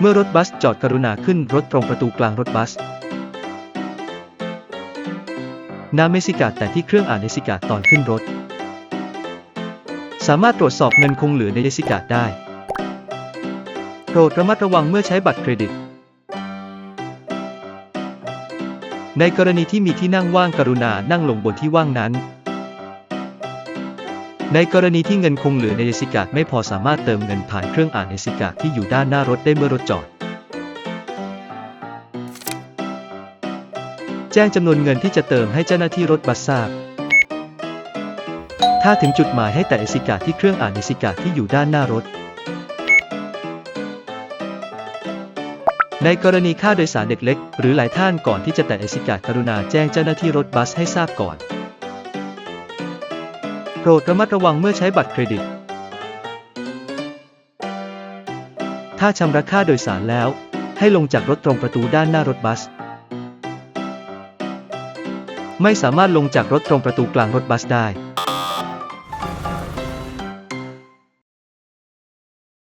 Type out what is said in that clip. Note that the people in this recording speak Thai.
เมื่อรถบัสจอดกรุณาขึ้นรถตรงประตูกลางรถบัส นาเมสิกาแต่ที่เครื่องอ่านเนสิกาตอนขึ้นรถ สามารถตรวจสอบเงินคงเหลือในเนสิกาได้ โปรดระมัดระวังเมื่อใช้บัตรเครดิต ในกรณีที่มีที่นั่งว่างกรุณานั่งลงบนที่ว่างนั้น ในกรณีที่เงินคงเหลือในเนสิกาไม่พอสามารถเติมเงินผ่านเครื่องอ่านเนสิกาที่อยู่ด้านหน้ารถได้เมื่อรถจอด แจ้งจำนวนเงินที่จะเติมให้เจ้าหน้าที่รถบัสทราบ ถ้าถึงจุดหมายให้แต่เอสิกาที่เครื่องอ่านเอสิกาที่อยู่ด้านหน้ารถ ในกรณีค่าโดยสารเด็กเล็ก หรือหลายท่านก่อนที่จะแตะเอสิกากรุณาแจ้งเจ้าหน้าที่รถบัสให้ทราบก่อน รดระมัดระวังเมื่อใช้บัตรเครดิต ถ้าชำระค่าโดยสารแล้ว ให้ลงจากรถตรงประตูด้านหน้ารถบัส ไม่สามารถลงจากรถตรงประตูกลางรถบัสได้